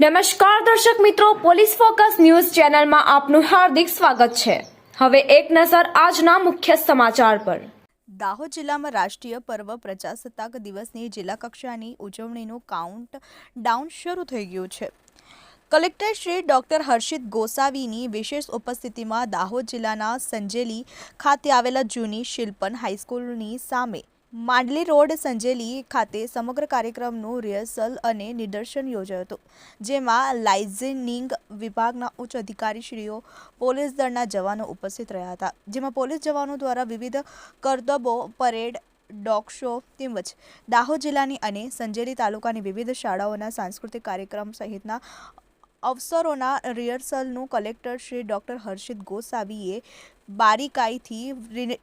નમસ્કાર દર્શક મિત્રો, પોલીસ ફોકસ ન્યૂઝ ચેનલમાં આપનું હાર્દિક સ્વાગત છે. હવે એક નજર આજના મુખ્ય સમાચાર પર. દાહોદ જિલ્લામાં રાષ્ટ્રીય પર્વ પ્રજાસત્તાક દિવસની જિલ્લા કક્ષાની ઉજવણીનું કાઉન્ટ ડાઉન શરૂ થઈ ગયું છે. કલેક્ટર શ્રી ડોક્ટર હર્ષિત ગોસાવીની વિશેષ ઉપસ્થિતિમાં દાહોદ જિલ્લાના સંજેલી ખાતે આવેલા જૂની શિલ્પન હાઈસ્કૂલની સામે માંડલી રોડ સંજેલી ખાતે સમગ્ર કાર્યક્રમનું રિહર્સલ અને નિદર્શન યોજાયું હતું, જેમાં લાઇઝનિંગ વિભાગના ઉચ્ચ અધિકારીશ્રીઓ, પોલીસ દળના જવાનો ઉપસ્થિત રહ્યા હતા, જેમાં પોલીસ જવાનો દ્વારા વિવિધ કરતબો, પરેડ, ડોગ શો તેમજ દાહોદ જિલ્લાની અને સંજેલી તાલુકાની વિવિધ શાળાઓના સાંસ્કૃતિક કાર્યક્રમ સહિતના અવસરોના રિહર્સલનું કલેક્ટર શ્રી ડોક્ટર હર્ષિત ગોસાવીએ બારીકાઈથી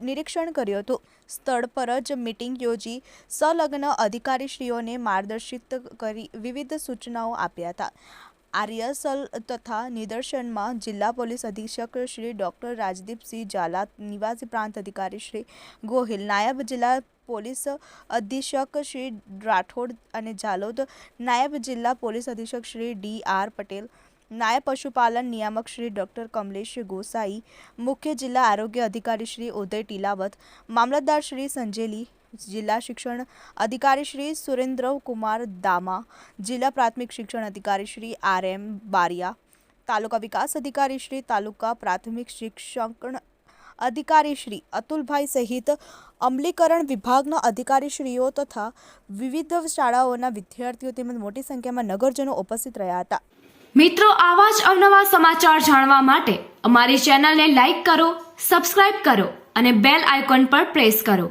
નિરીક્ષણ કર્યું હતું. સ્થળ પર જ મિટિંગ યોજી સંલગ્ન અધિકારીશ્રીઓને માર્ગદર્શિત કરી વિવિધ સૂચનાઓ આપ્યા હતા. આ રિહર્સલ તથા નિદર્શનમાં જિલ્લા પોલીસ અધિક્ષક શ્રી ડોક્ટર રાજદીપસિંહ ઝાલા નિવાસી પ્રાંત અધિકારી શ્રી ગોહિલ, નાયબ જિલ્લા પોલીસ અધિક્ષક શ્રી રાઠોડ અને ઝાલોદ, નાયબ જિલ્લા પોલીસ અધિક્ષક શ્રી ડી આર પટેલ, નાયબ પશુપાલન નિયામક શ્રી ડોક્ટર કમલેશ ગોસાઈ, મુખ્ય જિલ્લા આરોગ્ય અધિકારી શ્રી ઉદય ટીલાવત, મામલતદાર શ્રી સંજેલી જિલ્લા શિક્ષણ અધિકારી શ્રી સુરેન્દ્ર કુમાર દામા, જિલ્લા પ્રાથમિક શિક્ષણ અધિકારી શ્રી આર એમ બારિયા, તાલુકા વિકાસ અધિકારી શ્રી તાલુકા પ્રાથમિક શિક્ષણ અધિકારી શ્રી અતુલભાઈ સહિત અમલીકરણ વિભાગના અધિકારીશ્રીઓ તથા વિવિધ શાળાઓના વિદ્યાર્થીઓ તેમજ મોટી સંખ્યામાં નગરજનો ઉપસ્થિત રહ્યા હતા. મિત્રો, આવા જ અવનવા સમાચાર જાણવા માટે અમારી ચેનલને લાઈક કરો, સબસ્ક્રાઇબ કરો અને બેલ આઇકોન પર પ્રેસ કરો.